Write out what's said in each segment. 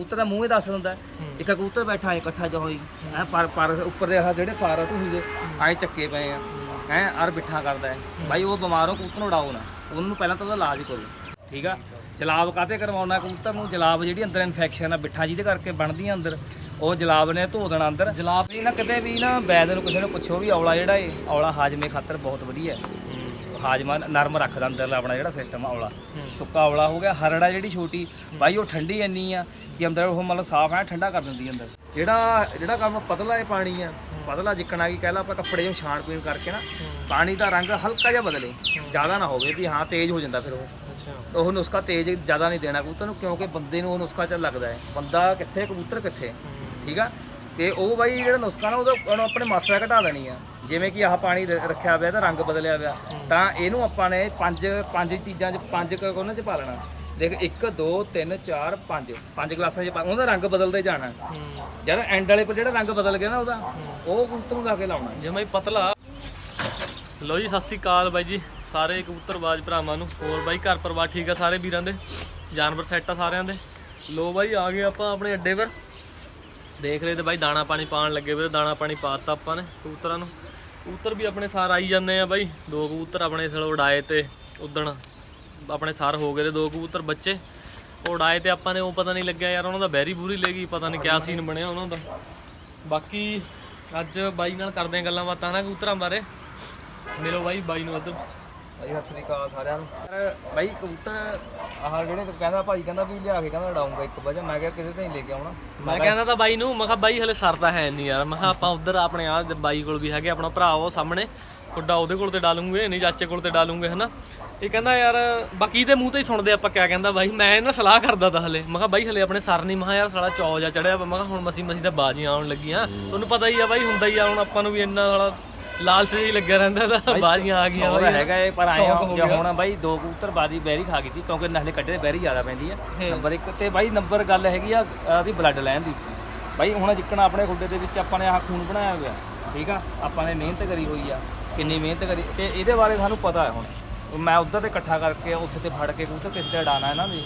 ਕਬੂਤਰ ਦਾ ਮੂੰਹ ਹੀ ਦੱਸ ਦਿੰਦਾ ਇੱਕ ਕਬੂਤਰ ਬੈਠਾ ਹੈ ਇਕੱਠਾ ਜਿਹਾ ਹੋਈ। ਹੈ ਪਰ ਪਰ ਉੱਪਰ ਦੇ ਆਹ ਜਿਹੜੇ ਪਰ ਆ ਢੂਹੀ ਦੇ ਐ ਚੱਕੇ ਪਏ ਆ। ਹੈ। ਅਰ ਬਿਠਾ ਕਰਦਾ ਹੈ। ਭਾਈ ਉਹ ਬਿਮਾਰ ਕਬੂਤਰ ਨੂੰ ਉਡਾਓ ਨਾ। ਉਹਨੂੰ ਪਹਿਲਾਂ ਤਾਂ ਉਹਦਾ ਇਲਾਜ ਕਰੋ। ਠੀਕ ਆ? ਜਲਾਬ ਕਾਤੇ ਕਰਵਾਉਣਾ? ਕਬੂਤਰ ਨੂੰ ਜਲਾਬ ਜਿਹੜੀ ਅੰਦਰ ਇਨਫੈਕਸ਼ਨ ਆ ਬਿੱਠਾ ਜਿਹਦੇ ਕਰਕੇ ਬਣਦੀਆਂ ਅੰਦਰ ਉਹ ਜਲਾਬ ਨੇ ਧੋ ਦੇਣਾ ਅੰਦਰ। ਜਲਾਬ ਵੀ ਨਾ ਕਿਤੇ ਵੀ ਨਾ ਵੈਦ ਨੂੰ ਕਿਸੇ ਨੂੰ ਪੁੱਛੋ ਵੀ ਔਲਾ ਜਿਹੜਾ ਏ ਔਲਾ ਹਾਜਮੇ ਖਾਤਰ ਬਹੁਤ ਵਧੀਆ ਹੈ। ਹਾਜਮਾ ਨਰਮ ਰੱਖਦਾ ਅੰਦਰਲਾ ਆਪਣਾ ਜਿਹੜਾ ਸਿਸਟਮ ਆ ਔਲਾ। ਸੁੱਕਾ ਔਲਾ ਹੋ ਗਿਆ ਹਰੜਾ ਜਿਹੜੀ ਛੋਟੀ ਬਾਈ ਉਹ ਠੰਡੀ ਇੰਨੀ ਆ ਕਿ ਅੰਦਰ ਉਹ ਮਤਲਬ ਸਾਫ਼ ਹੈ ਠੰਡਾ ਕਰ ਦਿੰਦੀ ਅੰਦਰ। ਜਿਹੜਾ ਜਿਹੜਾ ਕੰਮ ਪਤਲਾ ਇਹ ਪਾਣੀ ਆ ਪਤਲਾ ਜਿੱਕਣਾ ਕੀ ਕਹਿ ਲਾ ਆਪਾਂ ਕੱਪੜੇ ਜੋ ਛਾਣ ਪੀਣ ਕਰਕੇ ਨਾ ਪਾਣੀ ਦਾ ਰੰਗ ਹਲਕਾ ਜਿਹਾ ਬਦਲੇ ਜ਼ਿਆਦਾ ਨਾ ਹੋਵੇ ਵੀ ਹਾਂ ਤੇਜ਼ ਹੋ ਜਾਂਦਾ ਫਿਰ ਉਹ। ਉਹ ਨੁਸਖਾ ਤੇਜ਼ ਜ਼ਿਆਦਾ ਨਹੀਂ ਦੇਣਾ ਕਬੂਤਰ ਨੂੰ ਕਿਉਂਕਿ ਬੰਦੇ ਨੂੰ ਉਹ ਨੁਸਖਾ ਚੱਲ ਲੱਗਦਾ ਹੈ। ਬੰਦਾ ਕਿੱਥੇ ਕਬੂਤਰ ਕਿੱਥੇ? ਠੀਕ ਆ? ਤੇ ਉਹ ਬਾਈ ਜਿਹੜਾ ਨੁਸਖਾ ਨਾ ਉਹਦਾ ਆਪਣੇ ਮਾਤਰਾ ਘਟਾ ਦੇਣੀ ਆ। ਜਿਵੇਂ ਕਿ ਆਹ ਪਾਣੀ ਰ- ਰੱਖਿਆ ਹੋਇਆ ਤਾਂ ਰੰਗ ਬਦਲਿਆ ਹੋਇਆ। ਤਾਂ ਇਹਨੂੰ ਆਪਾਂ ਨੇ ਪੰਜ ਪੰਜ ਚੀਜ਼ਾਂ 'ਚ ਪੰਜ ਕ ਉਹਨਾਂ 'ਚ ਪਾ ਲੈਣਾ। ਦੇਖ 1 2 3 4 5 ਪੰਜ ਗਲਾਸਾਂ 'ਚ ਪਾ ਉਹਦਾ ਰੰਗ ਬਦਲਦੇ ਜਾਣਾ। ਜਦ ਐਂਡ ਵਾਲੇ ਪਰ ਜਿਹੜਾ ਰੰਗ ਬਦਲ ਗਿਆ ਨਾ ਉਹਦਾ ਉਹ ਕਬੂਤਰ ਨੂੰ ਲਾ ਕੇ ਲਾਉਣਾ। ਜਿਵੇਂ ਪਤਲਾ। ਲੋ ਜੀ ਸਤਿ ਸ੍ਰੀ ਅਕਾਲ ਬਾਈ ਜੀ ਸਾਰੇ ਕਬੂਤਰਬਾਜ਼ ਭਰਾਵਾਂ ਨੂੰ। ਹੋਰ ਬਾਈ ਘਰ ਪਰਿਵਾਰ ਠੀਕ ਆ ਸਾਰੇ ਵੀਰਾਂ ਦੇ? ਜਾਨਵਰ ਸੈੱਟ ਆ ਸਾਰਿਆਂ ਦੇ? ਲੋ ਬਾਈ ਆ ਗਏ ਆਪਾਂ ਆਪਣੇ ਅੱਡੇ ਪਰ। ਦੇਖ ਰਹੇ ਤੇ ਬਾਈ ਦਾਣਾ ਪਾਣੀ ਪਾਣ ਲੱਗੇ ਵੀਰੇ ਦਾਣਾ ਪਾਣੀ ਪਾਤਾ ਆਪਾਂ ਨੇ ਕਬੂਤਰਾਂ ਨੂੰ। ਕਬੂਤਰ ਵੀ ਆਪਣੇ ਸਾਰ ਆਈ ਜਾਂਦੇ ਆ ਬਾਈ। ਦੋ ਕਬੂਤਰ ਆਪਣੇ ਸਲ ਉਡਾਏ ਤੇ ਉਦਣ ਆਪਣੇ ਸਾਰ ਹੋ ਗਏ ਤੇ ਦੋ ਕਬੂਤਰ ਬੱਚੇ। ਉਹ ਉਡਾਏ ਤੇ ਆਪਾਂ ਨੇ ਉਹ ਪਤਾ ਨਹੀਂ ਲੱਗਿਆ ਯਾਰ ਉਹਨਾਂ ਦਾ ਬੈਰੀ ਬੂਰੀ ਲੈ ਗਈ ਪਤਾ ਨਹੀਂ ਕਿਆ ਸੀਨ ਬਣਿਆ ਉਹਨਾਂ ਦਾ। ਬਾਕੀ ਅੱਜ ਬਾਈ ਨਾਲ ਕਰਦੇ ਆ ਗੱਲਾਂ ਬਾਤਾਂ ਨਾ ਕਬੂਤਰਾਂ ਬਾਰੇ। ਮਿਲੋ ਬਾਈ ਬਾਈ ਨੂੰ ਅੱਜ ਭਾਈ ਸਤਿ ਸ੍ਰੀ ਅਕਾਲ ਸਾਰਿਆਂ ਨੂੰ। ਯਾਰ ਭਾਈ ਕਬੂਤਰ ਆਹ ਜਿਹੜੇ ਤੂੰ ਕਹਿੰਦਾ ਭਾਈ ਕਹਿੰਦਾ ਵੀ ਲਿਆ ਕੇ ਕਹਿੰਦਾ ਉਡਾਉਂਗਾ ਇੱਕ ਵਜਾ ਮੈਂ ਕਿਹਾ ਕਿਸੇ ਤੇ ਨਹੀਂ ਲੈ ਕੇ ਆਉਣਾ। ਮੈਂ ਕਹਿੰਦਾ ਤਾਂ ਬਾਈ ਨੂੰ ਮੈਂ ਕਿਹਾ ਬਾਈ ਹਲੇ ਸਰਦਾ ਹੈ ਨਹੀਂ ਯਾਰ। ਮੈਂ ਕਿਹਾ ਆਪਾਂ ਉਧਰ ਆਪਣੇ ਆ ਬਾਈ ਕੋਲ ਵੀ ਹੈਗੇ ਆਪਣਾ ਭਰਾ ਉਹ ਸਾਹਮਣੇ। ਕੁੱਡਾ ਉਹਦੇ ਕੋਲ ਤੇ ਡਾਲੂਗੇ ਨਹੀਂ ਚਾਚੇ ਕੋਲ ਤੇ ਡਾਲੂਗੇ ਹਨਾ। ਇਹ ਕਹਿੰਦਾ ਯਾਰ ਬਾਕੀ ਦੇ ਮੂੰਹ ਤੇ ਹੀ ਸੁਣਦੇ ਆਪਾਂ ਕਿਆ ਕਹਿੰਦਾ ਬਾਈ। ਮੈਂ ਇਹਨਾਂ ਸਲਾਹ ਕਰਦਾ ਤਾਂ ਹਲੇ। ਮੈਂ ਕਿਹਾ ਬਾਈ ਹਲੇ ਆਪਣੇ ਸਰ ਨਹੀਂ। ਮੈਂ ਕਿਹਾ ਯਾਰ ਸਾਲਾ ਚੌ ਜਾ ਚੜਿਆ। ਮੈਂ ਕਿਹਾ ਹੁਣ ਮਸੀ ਮਸੀ ਤਾਂ ਬਾਜ਼ੀਆਂ ਆਉਣ ਲੱਗੀਆਂ। ਤੁਹਾਨੂੰ ਪਤਾ ਹੀ ਆ ਬਾਈ ਹੁੰਦਾ ਹੀ ਆ। ਹੁਣ ਆਪਾਂ ਨੂੰ ਵੀ ਇੰਨਾ ਸਾਲਾ ਲਾਲਚ ਹੀ ਲੱਗਿਆ ਰਹਿੰਦਾ ਤਾਂ ਬਾਜ਼ੀਆਂ ਆ ਗਈਆਂ ਹੋਰ ਹੈਗਾ ਇਹ ਪਰ ਆਏ ਹੋ ਜੇ ਹੁਣ ਬਾਈ ਦੋ ਕਬੂਤਰ ਬਾਦੀ ਬੈਰੀ ਖਾ ਗਈ ਸੀ ਕਿਉਂਕਿ ਨਸਲੇ ਕੱਢੇ ਬੈਰੀ ਜ਼ਿਆਦਾ ਪੈਂਦੀ ਆ। ਨੰਬਰ 1 ਤੇ ਬਾਈ ਨੰਬਰ ਗੱਲ ਹੈਗੀ ਆ ਉਹਦੀ ਬਲੱਡ ਲੈਣ ਦੀ। ਬਾਈ ਹੁਣ ਜਿੱਕਣਾ ਆਪਣੇ ਖੁੱਡੇ ਦੇ ਵਿੱਚ ਆਪਾਂ ਨੇ ਆਹ ਖੂਨ ਬਣਾਇਆ ਹੋਇਆ ਠੀਕ ਆ? ਆਪਾਂ ਨੇ ਮਿਹਨਤ ਕਰੀ ਹੋਈ ਆ ਕਿੰਨੀ ਮਿਹਨਤ ਕਰੀ ਤੇ ਇਹਦੇ ਬਾਰੇ ਸਾਨੂੰ ਪਤਾ ਹੈ ਹੁਣ। ਮੈਂ ਉੱਧਰ ਤੇ ਇਕੱਠਾ ਕਰਕੇ ਉੱਥੇ ਤੇ ਫੜ ਕੇ ਕਬੂਤਰ ਕਿਸ ਤੇ ਉਡਾਣਾ ਇਹਨਾਂ ਦੀ।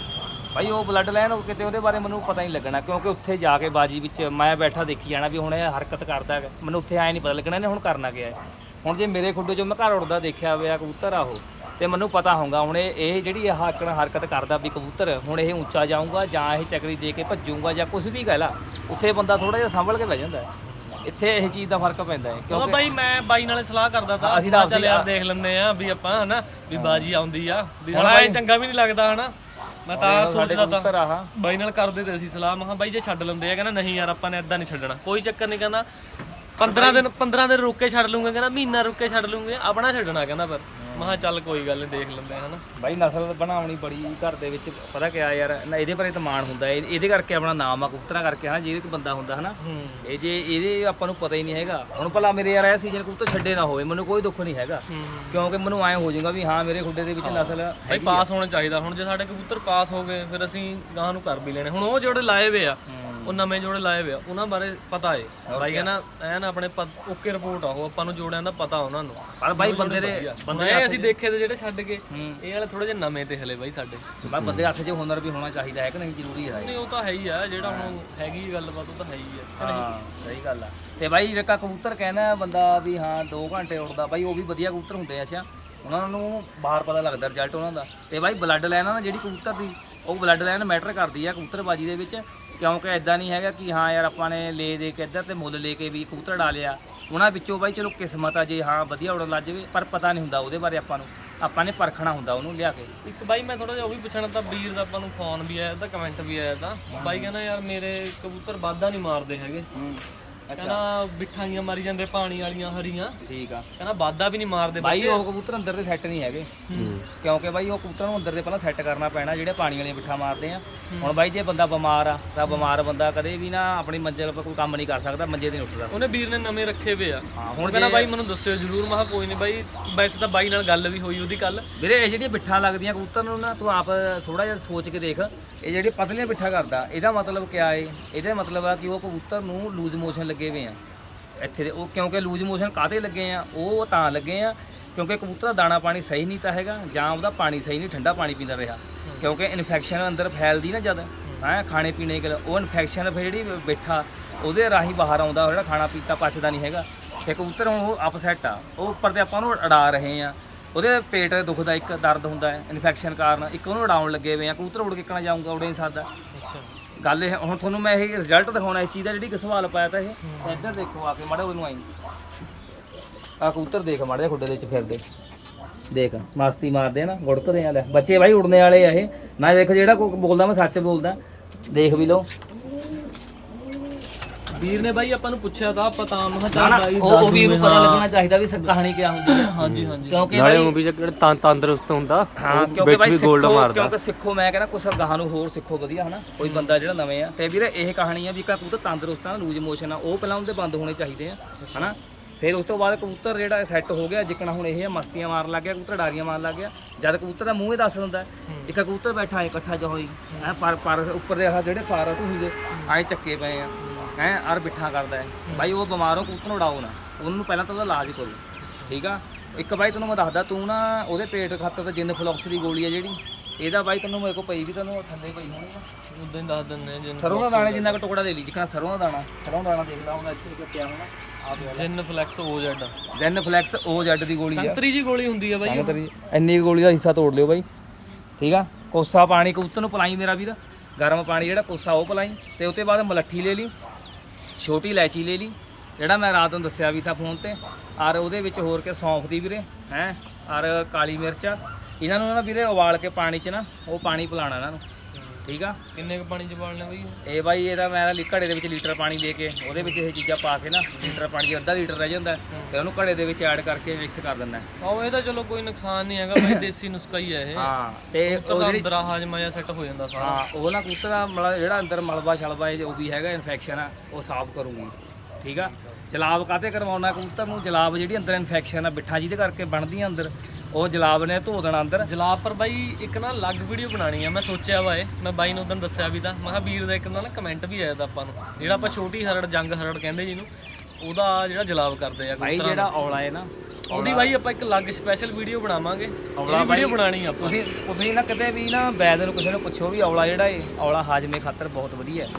ਭਾਈ ਉਹ ਬਲੱਡ ਲੈਣ ਉਹ ਕਿਤੇ ਉਹਦੇ ਬਾਰੇ ਮੈਨੂੰ ਪਤਾ ਨਹੀਂ ਲੱਗਣਾ ਕਿਉਂਕਿ ਉੱਥੇ ਜਾ ਕੇ ਬਾਜੀ ਵਿੱਚ ਮੈਂ ਬੈਠਾ ਦੇਖੀ ਜਾਣਾ ਵੀ ਹੁਣ ਇਹ ਹਰਕਤ ਕਰਦਾ ਹੈਗਾ। ਮੈਨੂੰ ਉੱਥੇ ਐ ਨਹੀਂ ਪਤਾ ਲੱਗਣਾ ਇਹਨੇ ਹੁਣ ਕਰਨਾ ਹੈ? ਹੁਣ ਜੇ ਮੇਰੇ ਖੁੱਡੇ 'ਚੋਂ ਮੈਂ ਘਰ ਉੱਡਦਾ ਦੇਖਿਆ ਹੋਇਆ ਕਬੂਤਰ ਆ ਉਹ ਤੇ ਮੈਨੂੰ ਪਤਾ ਹੋਊਗਾ ਹੁਣ ਇਹ ਜਿਹੜੀ ਇਹ ਹਾਕਣ ਹਰਕਤ ਕਰਦਾ ਵੀ ਕਬੂਤਰ ਹੁਣ ਇਹ ਉੱਚਾ ਜਾਊਗਾ ਜਾਂ ਇਹ ਚੱਕਰੀ ਦੇ ਕੇ ਭੱਜੂਗਾ ਜਾਂ ਕੁਝ ਵੀ ਕਹਿ ਲਾ ਉੱਥੇ ਬੰਦਾ ਥੋੜਾ ਜਿਹਾ ਸੰਭਲ ਕੇ ਬਹਿ ਜਾਂਦਾ ਇੱਥੇ ਇਹ ਚੀਜ਼ ਦਾ ਫ਼ਰਕ ਪੈਂਦਾ ਹੈ ਕਿਉਂਕਿ ਬਾਈ ਮੈਂ ਬਾਈ ਨਾਲੇ ਸਲਾਹ ਕਰਦਾ ਤਾਂ ਅਸੀਂ ਤਾਂ ਚੱਲ ਯਾਰ ਦੇਖ ਲੈਂਦੇ ਆ ਵੀ ਆਪਾਂ ਹਨਾ ਵੀ ਬਾਜੀ ਆਉਂਦੀ ਆ। ਵੀ ਹਣਾ ਇਹ ਚੰਗਾ ਵੀ ਨਹੀਂ ਲੱਗਦਾ ਹਨਾ। ਮੈਂ ਤਾਂ ਸੋਚਦਾ ਤਾਂ ਬਾਈ ਨਾਲ ਕਰਦੇ ਤੇ ਅਸੀਂ ਸਲਾਹ ਮੈਂ ਕਿਹਾ ਬਾਈ ਜੇ ਛੱਡ ਲੈਂਦੇ ਆ ਕਹਿੰਦਾ ਨਹੀਂ ਯਾਰ ਆਪਾਂ ਨੇ ਇਦਾਂ ਨਹੀਂ ਛੱਡਣਾ। ਕੋਈ ਚੱਕਰ ਨਹੀਂ ਕਹਿੰਦਾ 15 ਦਿਨ 15 ਦਿਨ ਰੁੱਕ ਕੇ ਛੱਡ ਲੂੰਗਾ ਕਹਿੰਦਾ ਮਹੀਨਾ ਰੁੱਕ ਕੇ ਛੱਡ ਲੂੰਗੇ ਆਪਣਾ ਛੱਡਣਾ ਕਹਿੰਦਾ ਪਰ। ਮੈਂ ਕਿਹਾ ਚੱਲ ਕੋਈ ਗੱਲ ਨਹੀਂ ਦੇਖ ਲੈਂਦੇ ਆ ਹਨਾ। ਬਾਈ ਨਸਲ ਬਣਾਉਣੀ ਬੜੀ ਘਰ ਦੇ ਵਿੱਚ ਪਤਾ ਕਿਆ ਯਾਰ ਨਾ ਇਹਦੇ ਬਾਰੇ ਤਾਂ ਮਾਣ ਹੁੰਦਾ ਇਹਦੇ ਕਰਕੇ ਆਪਣਾ ਨਾਮ ਆ ਕਬੂਤਰਾਂ ਕਰਕੇ ਹਨਾ ਜਿਹੜੇ ਕੋਈ ਬੰਦਾ ਹੁੰਦਾ ਹਨਾ। ਹੂੰ। ਇਹ ਜੇ ਇਹਦੇ ਆਪਾਂ ਨੂੰ ਪਤਾ ਹੀ ਨਹੀਂ ਹੈਗਾ। ਹੁਣ ਭਲਾ ਮੇਰੇ ਯਾਰ ਇਹ ਸੀਜ਼ਨ ਕਬੂਤਰ ਛੱਡੇ ਨਾ ਹੋਵੇ ਮੈਨੂੰ ਕੋਈ ਦੁੱਖ ਨਹੀਂ ਹੈਗਾ। ਕਿਉਂਕਿ ਮੈਨੂੰ ਐ ਹੋ ਜਾਊਗਾ ਵੀ ਹਾਂ ਮੇਰੇ ਖੁੱਡੇ ਦੇ ਵਿੱਚ ਨਸਲ ਹੈਗੀ ਪਾਸ ਹੋਣਾ ਚਾਹੀਦਾ। ਹੁਣ ਜੇ ਸਾਡੇ ਕਬੂਤਰ ਪਾਸ ਹੋ ਗਏ ਫਿਰ ਅਸੀਂ ਗਾਂ ਨੂੰ ਕਰ ਵੀ ਲੈਣੇ। ਹੁਣ ਉਹ ਜਿਹੜੇ ਲਾਏ ਵੇ ਆ ਉਹ ਨਵੇਂ ਜੋੜੇ ਲਾਏ ਵੇ ਆ ਉਹਨਾਂ ਬਾਰੇ ਪਤਾ ਏ। ਬਾਈ ਕਹਿੰਦਾ ਐਨ ਆਪਣੇ ਓਕੇ ਰਿਪੋਰਟ ਆ ਉਹ ਆਪਾਂ ਨੂੰ ਜੋੜਿਆਂ ਦਾ ਪਤਾ ਉਹਨਾਂ ਨੂੰ। ਪਰ ਬਾਈ ਬੰਦੇ ਦੇ ਬੰਦੇ ਬੰਦੇ ਅਸੀਂ ਦੇਖੇ ਤੇ ਜਿਹੜੇ ਛੱਡ ਕੇ ਇਹ ਵਾਲੇ ਥੋੜੇ ਜਿਹੇ ਨਵੇਂ ਤੇ ਹਲੇ ਬਾਈ ਸਾਡੇ। ਬਾ ਬੰਦੇ ਦੇ ਹੱਥ 'ਚ ਹੁਨਰ ਵੀ ਹੋਣਾ ਚਾਹੀਦਾ ਹੈ ਕਿ ਨਹੀਂ ਜ਼ਰੂਰੀ ਹੈ ਨਹੀਂ ਉਹ ਤਾਂ ਹੈ ਹੀ ਆ ਜਿਹੜਾ ਹੁਣ ਹੈਗੀ ਗੱਲਬਾਤ ਉਹ ਤਾਂ ਹੈ ਹੀ ਆ। ਹਾਂ ਸਹੀ ਗੱਲ ਆ। ਤੇ ਬਾਈ ਜਿਹੜਾ ਕਬੂਤਰ ਕਹਿੰਦਾ ਬੰਦਾ ਵੀ ਹਾਂ 2 ਘੰਟੇ ਉੱਡਦਾ ਬਾਈ ਉਹ ਵੀ ਵਧੀਆ ਕਬੂਤਰ ਹੁੰਦੇ ਆ ਅੱਛਾ। ਉਹਨਾਂ ਨੂੰ ਬਾਹਰ ਪਤਾ ਲੱਗਦਾ ਰਿਜ਼ਲਟ ਉਹਨਾਂ ਦਾ। ਤੇ ਬਾਈ ਬਲੱਡ ਲਾਈਨ ਆ ਨਾ ਜਿਹੜੀ ਕਬੂਤਰ ਦੀ ਉਹ ਬਲੱਡ ਲਾਈਨ ਮੈਟਰ ਕਰਦੀ ਆ ਕਬੂਤਰਬਾਜੀ ਦੇ ਵਿੱਚ। ਕਿਉਂਕਿ ਐਦਾਂ ਨਹੀਂ ਹੈਗਾ ਕਿ ਹਾਂ ਯਾਰ ਆਪਾਂ ਨੇ ਲੈ ਦੇ ਕੇ ਇੱਧਰ ਤੇ ਮੁੱਲ ਲੈ ਕੇ ਵੀ ਕਬੂਤਰ ਡਾਲਿਆ ਉਹਨਾਂ ਵਿੱਚੋਂ ਬਾਈ ਚਲੋ ਕਿਸਮਤ ਆ ਜੇ ਹਾਂ ਵਧੀਆ ਉਡਣ ਲੱਜ ਜਾਵੇ ਪਰ ਪਤਾ ਨਹੀਂ ਹੁੰਦਾ ਉਹਦੇ ਬਾਰੇ ਆਪਾਂ ਨੂੰ। ਆਪਾਂ ਨੇ ਪਰਖਣਾ ਹੁੰਦਾ ਉਹਨੂੰ ਲਿਆ ਕੇ। ਇੱਕ ਬਾਈ ਮੈਂ ਥੋੜਾ ਜਿਹਾ ਉਹ ਵੀ ਪੁੱਛਣਾ ਤਾਂ ਵੀਰ ਦਾ ਆਪਾਂ ਨੂੰ ਫੋਨ ਵੀ ਆਇਆ ਤਾਂ ਕਮੈਂਟ ਵੀ ਆਇਆ ਤਾਂ। ਬਾਈ ਕਹਿੰਦਾ ਯਾਰ ਮੇਰੇ ਕਬੂਤਰ ਵਾਧਾ ਨਹੀਂ ਮਾਰਦੇ ਹੈਗੇ। ਹੂੰ। ਕਹਿੰਦਾ ਬਿਠਾਈਆਂ ਮਾਰੀ ਜਾਂਦੇ ਪਾਣੀ ਵਾਲੀਆਂ ਹਰੀਆਂ। ਠੀਕ ਆ। ਕਹਿੰਦਾ ਵਾਧਾ ਵੀ ਨਹੀਂ ਮਾਰਦੇ ਬਾਈ ਉਹ ਕਬੂਤਰ ਅੰਦਰ ਦੇ ਸੈੱਟ ਨਹੀਂ ਹੈਗੇ। ਕਿਉਂਕਿ ਬਾਈ ਉਹ ਕਬੂਤਰ ਨੂੰ ਅੰਦਰ ਦੇ ਪਹਿਲਾਂ ਸੈੱਟ ਕਰਨਾ ਪੈਣਾ ਜਿਹੜੇ ਪਾਣੀ ਵਾਲੀਆਂ ਬਿੱਠਾ ਮਾਰਦੇ ਆ। ਹੁਣ ਬਾਈ ਜੇ ਬੰਦਾ ਬਿਮਾਰ ਆ ਤਾਂ ਬਿਮਾਰ ਬੰਦਾ ਕਦੇ ਵੀ ਨਾ ਆਪਣੀ ਮੰਜ਼ਿਲ 'ਤੇ ਕੋਈ ਕੰਮ ਨਹੀਂ ਕਰ ਸਕਦਾ ਮੰਜੇ ਤੇ ਨਹੀਂ ਉੱਠਦਾ। ਉਹਨੇ ਵੀਰ ਨੇ ਨਵੇਂ ਰੱਖੇ ਵੇ ਆ। ਹਾਂ ਹੁਣ ਕਹਿੰਦਾ ਬਾਈ ਮੈਨੂੰ ਦੱਸਿਓ ਜਰੂਰ। ਮੈਂ ਕਿਹਾ ਕੋਈ ਨਹੀਂ ਬਾਈ ਵੈਸੇ ਤਾਂ ਬਾਈ ਨਾਲ ਗੱਲ ਵੀ ਹੋਈ ਉਹਦੀ ਕੱਲ ਵੀਰੇ ਇਹ ਜਿਹੜੀਆਂ ਬਿੱਠਾ ਲੱਗਦੀਆਂ ਕਬੂਤਰ ਨੂੰ ਨਾ ਤੂੰ ਆਪ ਥੋੜਾ ਜਿਹਾ ਸੋਚ ਕੇ ਦੇਖ। ਇਹ ਜਿਹੜੇ ਪਤਲੀਆਂ ਬਿੱਠਾ ਕਰਦਾ ਇਹਦਾ ਮਤਲਬ ਕਿਆ ਏ? ਇਹਦਾ ਮਤਲਬ ਆ ਕਿ ਉਹ ਕਬੂਤਰ ਨੂੰ ਲੂਜ਼ ਮੋਸ਼ਨ ਲੱਗੇ ਹੋਏ ਆ। ਇੱਥੇ ਦੇ ਉਹ ਕਿਉਂਕਿ ਲੂਜ਼ ਮੋਸ਼ਨ ਕਾਹਤੇ ਲੱਗੇ ਆ? ਉਹ ਤਾਂ ਲੱਗੇ ਆ ਕਿਉਂਕਿ ਕਬੂਤਰ ਦਾ ਦਾਣਾ ਪਾਣੀ ਸਹੀ ਨਹੀਂ ਤਾਂ ਹੈਗਾ, ਜਾਂ ਉਹਦਾ ਪਾਣੀ ਸਹੀ ਨਹੀਂ, ਠੰਡਾ ਪਾਣੀ ਪੀਂਦਾ ਰਿਹਾ। ਕਿਉਂਕਿ ਇਨਫੈਕਸ਼ਨ ਅੰਦਰ ਫੈਲਦੀ ਨਾ ਜਦ। ਹੈ, ਖਾਣੇ ਪੀਣੇ ਕੇ ਉਹ ਇਨਫੈਕਸ਼ਨ ਫਿਰ ਜਿਹੜੀ ਬੈਠਾ, ਉਹਦੇ ਰਾਹੀਂ ਬਾਹਰ ਆਉਂਦਾ ਜਿਹੜਾ ਖਾਣਾ ਪੀਤਾ ਪਚਦਾ ਨਹੀਂ ਹੈਗਾ। ਤੇ ਕਬੂਤਰ ਹੁਣ ਉਹ ਅਪਸੈਟ ਆ। ਉਹ ਉੱਪਰ ਤੇ ਆਪਾਂ ਉਹਨੂੰ ਉਡਾ ਰਹੇ ਆ। ਉਹਦੇ ਪੇਟ ਦੁਖਦਾ, ਇੱਕ ਦਰਦ ਹੁੰਦਾ ਹੈ। ਇਨਫੈਕਸ਼ਨ ਕਾਰਨ ਇੱਕ ਉਹਨੂੰ ਉਡਾਉਣ ਲੱਗੇ ਹੋਏ ਆ। ਕਬੂਤਰ ਉੜ ਕੇ ਕਿੱਕਣਾ ਜਾਊਗਾ ਉੜ ਨਹੀਂ ਸਕਦਾ। ਅੱਛਾ। ਗੱਲ ਇਹ ਹੁਣ ਤੁਹਾਨੂੰ ਮੈਂ ਇਹ ਰਿਜ਼ਲਟ ਦਿਖਾਉਣਾ ਇਸ ਚੀਜ਼ ਦਾ ਜਿਹੜੀ ਕਿ ਸਵਾਲ ਪਾਇਆ ਤਾਂ ਇਹ। ਇੱਧਰ ਦੇਖੋ ਆ ਕੇ ਮਾੜਾ ਉਹਨੂੰ ਆਈ। ਆ ਕਬੂਤਰ ਦੇਖ ਮਾੜਾ ਖੁੱਡੇ ਦੇ ਵਿੱਚ ਫਿਰਦੇ। ਦੇਖ ਮਸਤੀ ਮਾਰਦੇ ਆ ਨਾ ਗੁੜਕਦੇ ਆ ਲੈ। ਬੱਚੇ ਭਾਈ ਉੜਨੇ ਵਾਲੇ ਆ ਇਹ। ਮੈਂ ਦੇਖ ਜਿਹੜਾ ਕੋਈ ਬੋਲਦਾ ਮੈਂ ਸੱਚ ਬੋਲਦਾ। ਦੇਖ ਵੀ ਲਓ। ਵੀਰ ਨੇ ਬਾਈ ਆਪਾਂ ਨੂੰ ਪੁੱਛਿਆ ਤਾਂ ਆਪਾਂ ਤਾਂ ਮੈਂ ਨਾ ਕਿਹਾ ਨਾ ਬਾਈ ਉਹ ਉਹ ਵੀ ਇਹਨੂੰ ਪਤਾ ਲੱਗਣਾ ਚਾਹੀਦਾ ਵੀ ਸ- ਕਹਾਣੀ ਕੀ ਹੁੰਦੀ ਹੈ। ਹਾਂਜੀ ਹਾਂਜੀ। ਕਿਉਂਕਿ ਨਾਲੇ ਉਹ ਵੀ ਜਿਹੜਾ ਤਾਂ ਤੰਦਰੁਸਤ ਹੁੰਦਾ ਹਾਂ ਕਿਉਂਕਿ ਵੀ ਗੋਲਡ ਸਿੱਖੋ ਮਾਰਦਾ। ਕਿਉਂਕਿ ਸਿੱਖੋ ਮੈਂ ਕਹਿੰਦਾ ਕੁਛ ਗਾਹਾਂ ਨੂੰ ਹੋਰ ਸਿੱਖੋ ਵਧੀਆ ਹਨਾ। ਕੋਈ ਬੰਦਾ ਜਿਹੜਾ ਨਵੇਂ ਆ। ਤੇ ਵੀਰੇ ਇਹ ਕਹਾਣੀ ਆ ਵੀ ਕਾ ਕਬੂਤਰ ਤੰਦਰੁਸਤ ਆ ਲੂਜ ਮੋਸ਼ਨ ਆ। ਉਹ ਪਹਿਲਾਂ ਉਹਦੇ ਬੰਦ ਹੋਣੇ ਚਾਹੀਦੇ ਆ ਹਨਾ। ਫਿਰ ਉਸ ਤੋਂ ਬਾਅਦ ਕਬੂਤਰ ਜਿਹੜਾ ਸੈੱਟ ਹੋ ਗਿਆ ਜਿੱਕਣਾ ਹੁਣ ਇਹ ਆ ਮਸਤੀਆਂ ਮਾਰਨ ਲੱਗ ਗਿਆ ਕਬੂਤਰ ਡਾਰੀਆਂ ਮਾਰਨ ਲੱਗ ਗਿਆ। ਜਦ ਕਬੂਤਰ ਦਾ ਮੂੰਹ ਹੀ ਦੱਸ ਦਿੰਦਾ ਇੱਕ ਕਬੂਤਰ ਬੈਠਾ ਹੈ ਇਕੱਠਾ ਜਿਹਾ ਹੋਈ ਐ ਪਰ ਪਰ ਉੱਪਰ ਦੇ ਆਹ ਜਿਹੜੇ ਪਾਰ ਆ ਢੂਹੀ ਦੇ ਐ ਚੱਕੇ ਪਏ ਆ। ਹੈ ਅਰ ਬਿਠਾ ਕਰਦਾ ਹੈ। ਬਾਈ ਉਹ ਬਿਮਾਰ ਹੋ ਕਬੂਤਰ ਨੂੰ ਉਡਾਓ ਨਾ। ਉਹਨੂੰ ਪਹਿਲਾਂ ਤਾਂ ਉਹਦਾ ਇਲਾਜ ਕਰੋ। ਠੀਕ ਆ? ਇੱਕ ਬਾਈ ਤੈਨੂੰ ਮੈਂ ਦੱਸਦਾ ਤੂੰ ਨਾ ਉਹਦੇ ਪੇਟ ਖਾਤਰ ਤਾਂ ਜਿੰਨ ਫਲੌਕਸ ਦੀ ਗੋਲੀ ਆ ਜਿਹੜੀ ਇਹਦਾ ਬਾਈ ਤੈਨੂੰ ਮੇਰੇ ਕੋਲ ਪਈ ਵੀ ਤੈਨੂੰ ਥੱਲੇ ਪਈ ਹੋਣੀ ਆ। ਉਦੋਂ ਹੀ ਦੱਸ ਦਿੰਦੇ ਜਿੰਨ ਸਰੋਂ ਦਾ ਦਾਣਾ ਜਿੰਨਾ ਕੁ ਟੁਕੜਾ ਦੇ ਲਈ ਜਿੱਕਣਾ ਸਰੋਂ ਦਾ ਦਾਣਾ। ਸਰੋਂ ਦਾ ਦਾਣਾ ਦੇਖ ਲਾ ਉਹਦਾ ਇੱਥੇ ਕੱਟਿਆ ਹੋਣਾ। ਜਿੰਨ ਫਲੈਕਸ ਜੱਡ। ਜੈਨ ਫਲੈਕਸ ਜੈਡ ਦੀ ਗੋਲੀ ਆ। ਸੰਤਰੀ ਜੀ ਗੋਲੀ ਹੁੰਦੀ ਆ ਬਾਈ ਸੰਗ ਤੇਰੀ ਇੰਨੀ ਗੋਲੀ ਦਾ ਹਿੱਸਾ ਤੋੜ ਲਿਓ ਬਾਈ। ਠੀਕ ਆ? ਕੋਸਾ ਪਾਣੀ ਕਬੂਤਰ ਨੂੰ ਪਿਲਾਈ ਮੇਰਾ ਵੀਰ। ਗਰਮ ਪਾਣੀ ਜਿਹੜਾ ਕੋਸਾ ਉਹ ਪਿਲਾਈ ਤੇ ਉਤੇ ਬਾਅਦ ਮਲੱਠੀ ਲੈ ਲਈ। ਛੋਟੀ ਇਲਾਇਚੀ ਲੈ ਲਈ। ਜਿਹੜਾ ਮੈਂ ਰਾਤ ਨੂੰ ਦੱਸਿਆ ਵੀ ਤਾਂ ਫੋਨ ਤੇ, ਔਰ ਉਹਦੇ ਵਿੱਚ ਹੋਰ ਕੇ ਸੌਂਫ ਦੀ ਵੀਰੇ, ਹੈ, ਔਰ ਕਾਲੀ ਮਿਰਚ। ਇਹਨਾਂ ਨੂੰ ਨਾ ਵੀਰੇ ਉਬਾਲ ਕੇ ਪਾਣੀ 'ਚ ਨਾ, ਉਹ ਪਾਣੀ ਪਿਲਾਣਾ ਇਹਨਾਂ ਨੂੰ। ਠੀਕ ਆ? ਕਿੰਨੇ ਕੁ ਪਾਣੀ ਚ ਬਾਲਣੇ ਬਾਈ ਇਹ ਬਾਈ ਇਹਦਾ ਮੈਂ ਲੀ- ਘੜੇ ਦੇ ਵਿੱਚ ਲੀਟਰ ਪਾਣੀ ਦੇ ਕੇ ਉਹਦੇ ਵਿੱਚ ਇਹ ਚੀਜ਼ਾਂ ਪਾ ਕੇ ਨਾ ਲੀਟਰ ਪਾਣੀ ਦਾ ਅੱਧਾ ਲੀਟਰ ਰਹਿ ਜਾਂਦਾ ਤੇ ਉਹਨੂੰ ਘੜੇ ਦੇ ਵਿੱਚ ਐਡ ਕਰਕੇ ਮਿਕਸ ਕਰ ਦਿੰਦਾ ਆਹ ਇਹਦਾ ਚਲੋ ਕੋਈ ਨੁਕਸਾਨ ਨਹੀਂ ਹੈਗਾ ਬਾਈ ਦੇਸੀ ਨੁਸਖਾ ਹੀ ਹੈ ਇਹ। ਹਾਂ ਤੇ ਉਹ ਤਾਂ ਅੰਦਰ ਹਾਜਮਾ ਜਿਹਾ ਸੈੱਟ ਹੋ ਜਾਂਦਾ ਸਾਰਾ। ਹਾਂ ਉਹ ਨਾ ਕਬੂਤਰ ਦਾ ਮਤਲਬ ਜਿਹੜਾ ਅੰਦਰ ਮਲਬਾ ਛਲਬਾ ਇਹ ਜੋ ਵੀ ਹੈਗਾ ਇਨਫੈਕਸ਼ਨ ਆ ਉਹ ਸਾਫ਼ ਕਰੂਗੀ। ਠੀਕ ਆ? ਜਲਾਬ ਕਾਤੇ ਕਰਵਾਉਣਾ ਕਬੂਤਰ ਨੂੰ? ਜਲਾਬ ਜਿਹੜੀ ਅੰਦਰ ਇਨਫੈਕਸ਼ਨ ਆ ਬਿੱਠਾ ਜਿਹਦੇ ਕਰਕੇ ਬਣਦੀਆਂ ਅੰਦਰ। ਉਹ ਜਲਾਬ ਨੇ ਧੋ ਦੇਣਾ ਅੰਦਰ। ਜਲਾਬ ਪਰ ਬਾਈ ਇੱਕ ਨਾ ਅਲੱਗ ਵੀਡੀਓ ਬਣਾਣੀ ਆ। ਮੈਂ ਸੋਚਿਆ ਵਾ ਇਹ। ਮੈਂ ਬਾਈ ਨੂੰ ਉਦੋਂ ਦੱਸਿਆ ਵੀ ਤਾਂ। ਮੈਂ ਕਿਹਾ ਵੀਰ ਦਾ ਇੱਕ ਨਾ ਕਮੈਂਟ ਵੀ ਆਇਆ ਤਾਂ ਆਪਾਂ ਨੂੰ। ਜਿਹੜਾ ਆਪਾਂ ਛੋਟੀ ਹਰੜ ਜੰਗ ਹਰੜ ਕਹਿੰਦੇ ਜਿਹਨੂੰ ਉਹਦਾ ਜਿਹੜਾ ਜਲਾਬ ਕਰਦੇ ਆ ਭਾਈ ਜਿਹੜਾ ਔਲਾ ਹੈ ਨਾ ਉਹਦੀ ਬਾਈ ਆਪਾਂ ਇੱਕ ਅਲੱਗ ਸਪੈਸ਼ਲ ਵੀਡੀਓ ਬਣਾਵਾਂਗੇ। ਔਲਾ ਵੀਡੀਓ ਬਣਾਣੀ ਆਪਾਂ। ਤੁਸੀਂ ਤੁਸੀਂ ਨਾ ਕਦੇ ਵੀ ਨਾ ਵੈਦ ਨੂੰ ਕਿਸੇ ਨੂੰ ਪੁੱਛੋ ਵੀ ਔਲਾ ਜਿਹੜਾ ਏ ਔਲਾ ਹਾਜਮੇ ਖਾਤਰ ਬਹੁਤ ਵਧੀਆ ਹੈ।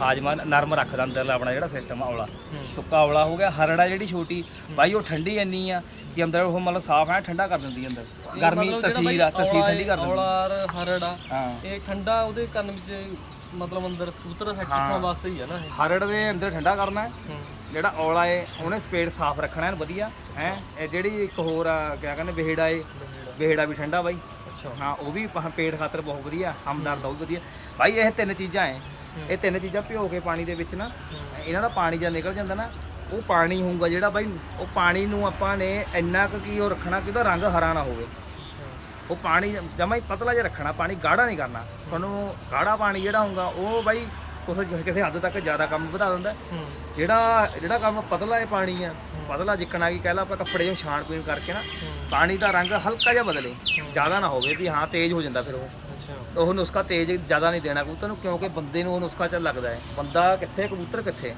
ਹਾਜਮਾ ਨਰਮ ਰੱਖਦਾ ਅੰਦਰਲਾ ਆਪਣਾ ਜਿਹੜਾ ਸਿਸਟਮ ਔਲਾ। ਸੁੱਕਾ ਔਲਾ ਹੋ ਗਿਆ ਹਰੜਾ ਜਿਹੜੀ ਛੋਟੀ ਬਾਈ ਉਹ ਠੰਡੀ ਇੰਨੀ ਆ ਕਿ ਅੰਦਰ ਉਹ ਮਤਲਬ ਸਾਫ਼ ਹੈ ਠੰਡਾ ਕਰ ਦਿੰਦੀ ਅੰਦਰ। ਗਰਮੀ ਤਸੀਰ ਆ ਤਸੀਰ ਠੰਡੀ ਕਰ ਦਿੰਦੀ। ਔਲਾਰ ਹਰੜ ਆ ਹਾਂ। ਇਹ ਠੰਡਾ ਉਹਦੇ ਕੰਨ ਵਿੱਚ ਮਤਲਬ ਅੰਦਰ ਸਕੂਟਰ ਸੈੱਟ ਰੱਖਣ ਵਾਸਤੇ ਹੀ ਆ ਨਾ ਇਹ। ਹਰੜ ਦੇ ਅੰਦਰ ਠੰਡਾ ਕਰਨਾ ਹੈ। ਜਿਹੜਾ ਔਲਾ ਏ ਉਹਨੇ ਸਪੇਡ ਸਾਫ਼ ਰੱਖਣਾ ਹੈ ਵਧੀਆ। ਹੈ ਇਹ ਜਿਹੜੀ ਇੱਕ ਹੋਰ ਆ ਕਿਆ ਕਹਿੰਦੇ ਬਿਹੜਾ ਏ। ਬਿਹੜਾ ਵੀ ਠੰਡਾ ਬਾਈ। ਅੱਛਾ। ਹਾਂ ਉਹ ਵੀ ਪੇਟ ਖਾਤਰ ਬਹੁਤ ਵਧੀਆ ਹਮਦਰਦ ਉਹ ਵੀ ਵਧੀਆ। ਭਾਈ ਇਹ ਤਿੰਨ ਚੀਜ਼ਾਂ ਐ। ਇਹ ਤਿੰਨ ਚੀਜ਼ਾਂ ਭਿਓ ਕੇ ਪਾਣੀ ਦੇ ਵਿੱਚ ਨਾ ਇਹਨਾਂ ਦਾ ਪਾਣੀ ਜਦ ਨਿਕਲ ਜਾਂਦਾ ਨਾ ਉਹ ਪਾਣੀ ਹੋਊਗਾ ਜਿਹੜਾ ਬਾਈ ਉਹ ਪਾਣੀ ਨੂੰ ਆਪਾਂ ਨੇ ਇੰਨਾ ਕੁ ਕੀ ਉਹ ਰੱਖਣਾ ਕਿ ਉਹਦਾ ਰੰਗ ਹਰਾ ਨਾ ਹੋਵੇ। ਉਹ ਪਾਣੀ ਜਮਾ ਹੀ ਪਤਲਾ ਜਿਹਾ ਰੱਖਣਾ ਪਾਣੀ ਗਾੜਾ ਨਹੀਂ ਕਰਨਾ। ਤੁਹਾਨੂੰ ਗਾੜਾ ਪਾਣੀ ਜਿਹੜਾ ਹੋਊਗਾ ਉਹ ਬਾਈ ਕੁਛ ਕਿਸੇ ਹੱਦ ਤੱਕ ਜ਼ਿਆਦਾ ਕੰਮ ਵਧਾ ਦਿੰਦਾ। ਜਿਹੜਾ ਜਿਹੜਾ ਕੰਮ ਪਤਲਾ ਹੈ ਪਾਣੀ ਆ ਪਤਲਾ ਜਿੱਕਣਾ ਕੀ ਕਹਿ ਲਾ ਆਪਾਂ ਕੱਪੜੇ ਜੋ ਛਾਣ ਪੀਣ ਕਰਕੇ ਨਾ ਪਾਣੀ ਦਾ ਰੰਗ ਹਲਕਾ ਜਿਹਾ ਬਦਲੇ ਜ਼ਿਆਦਾ ਨਾ ਹੋਵੇ ਵੀ ਹਾਂ ਤੇਜ਼ ਹੋ ਜਾਂਦਾ ਫਿਰ ਉਹ। ਉਹ ਨੁਸਖਾ ਤੇਜ਼ ਜ਼ਿਆਦਾ ਨਹੀਂ ਦੇਣਾ ਕਬੂਤਰ ਨੂੰ ਕਿਉਂਕਿ ਬੰਦੇ ਨੂੰ ਉਹ ਨੁਸਖਾ ਚੱਲ ਲੱਗਦਾ ਹੈ। ਬੰਦਾ ਕਿੱਥੇ ਕਬੂਤਰ ਕਿੱਥੇ?